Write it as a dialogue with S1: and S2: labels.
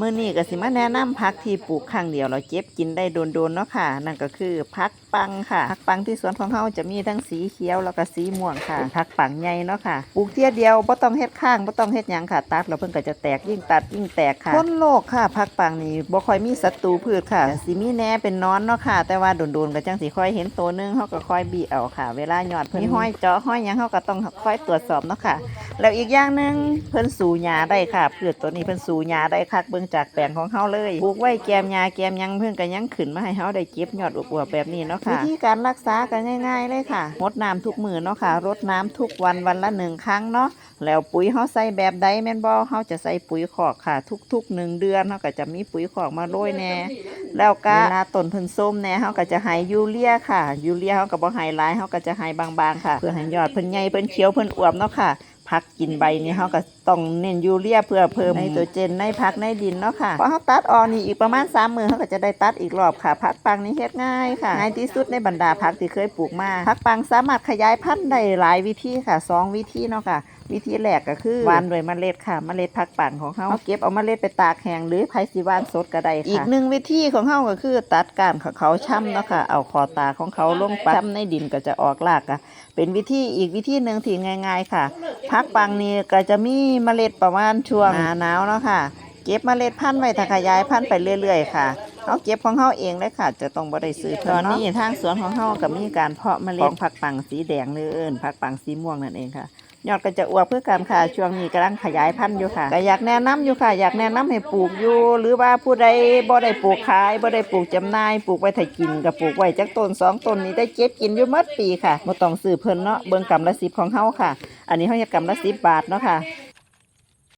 S1: มื้อนี้ก็สิมาแนะนำผักที่ปลูกครั้งเดียวเราเก็บกินได้โดนๆเนาะค่ะ นั่นก็คือผักปังค่ะผักปังที่สวนของเฮาจะมีทั้งสีเขียวแล้วก็สีม่วงค่ะเป็นผักปังใหญ่เนาะค่ะปลูกเที่ยเดียวบ่ต้องเฮ็ดข้างบ่ต้องเฮ็ดหยังค่ะ ตัดแล้วเพิ่นก็จะแตกยิ่งตัดยิ่งแตกค่ะต้นโลกค่ะผักปังนี่บ่ค่อยมีศัตรูพืชค่ะสิมีแหน่เป็นนอนเนาะค่ะ แต่ว่าโดนๆก็จังสิค่อยเห็นตัวหนึงเฮาก็ค่อยบีเอาค่ะ เวลายอดเพิ่นมีห้อยเจาะห้อยหยังเฮาก็ต้องค่อยตรวจสอบเนาะค่ะ แล้วอีกอย่างหนึ่งเพิ่นสูหญ้าได้ค่ะพืชตัวนี้เพิ่นสูหญ้าได้คักเบิ่งจากแปลงของเฮาเลยปลูกไว้แกมหญ้าแกมยังเพิ่นก็ยังขึ้นมาให้เฮาได้เก็บยอดอวบๆแบบนี้เนาะค่ะวิธีการรักษาก็ง่ายๆเลยค่ะรดน้ำทุกมื้อเนาะค่ะรดน้ำทุกวันวันละหนึ่งครั้งเนาะแล้วปุ๋ยเฮาใส่แบบใดแม่นบ่เฮาจะใส่ปุ๋ยคอกค่ะ ทุกๆหนึ่งเดือนเฮาก็จะมีปุ๋ยคอกมาโรยแน่แล้วก็เวลาต้นเพิ่นส้มแน่เฮาก็จะให้ยูเรียค่ะยูเรียเฮาก็บ่ให้หลายเฮาก็จะให้บางๆค่ะ เพื่อให้ยอดเพิ่นใหญ่เพิ่นเขียวเพิ่นอวบเนาะค่ะ ผักกินใบนี่เขาก็ ต้องเน้นยูเรียเพื่อเพิ่มไนโตรเจนในผักในดินเนาะค่ะพอเฮาตัดออกนี่อีกประมาณ3มื้อเฮาก็จะได้ตัดอีกรอบค่ะผักปังนี่เฮ็ดง่ายค่ะง่ายที่สุดในบรรดาผักที่เคยปลูกมาผักปังสามารถขยายพันธุ์ได้หลายวิธีค่ะสองวิธีเนาะค่ะวิธีแรกก็คือหวานด้วยเมล็ดค่ะเมล็ดผักปังของเฮาเก็บเอาเมล็ดไปตากแห้งหรือไผสิหวานสดก็ได้ค่ะอีกหนึ่งวิธีของเฮาก็คือ ตัดก้านของเขาช่ำเนาะค่ะเอาคอตาของเขาลงไปช่ำในดินก็จะออกรากค่ะเป็นวิธีอีกวิธีหนึ่งที่ง่าย ๆ ค่ะผักปังนี่ก็จะมีเมล็ดประมาณช่วงหน้าหนาวเนาะค่ะ เก็บเมล็ดพันธุ์ไว้ถ้าขยายพันธุ์ไปเรื่อยๆค่ะเขาเก็บของเฮาเองเลยค่ะ จะต้องบ่ได้ซื้อตอนนี้ทางสวนของเฮาก็มีการเพาะเมล็ดผักปังสีแดงหรือเอิ้นผักปังสีม่วงนั่นเองค่ะยอดก็จะอวบเพื่อการค่ะช่วงนี้กำลังขยายพันธุ์อยู่ค่ะก็อยากแนะนำอยู่ค่ะ อยากแนะนำให้ปลูกอยู่ หรือว่าผู้ใดบ่ได้ปลูกขายบ่ได้ปลูกจำหน่ายปลูกไว้ถ้ากินก็ปลูกไว้จักต้นสองต้นนี้ได้เก็บกินอยู่หมดปีค่ะบ่ต้องซื้อเพิ่นเนาะเบิ่งกำละ10ของเฮาค่ะ อันนี้เฮาเฮ็ดกำละ10บาทเนาะค่ะ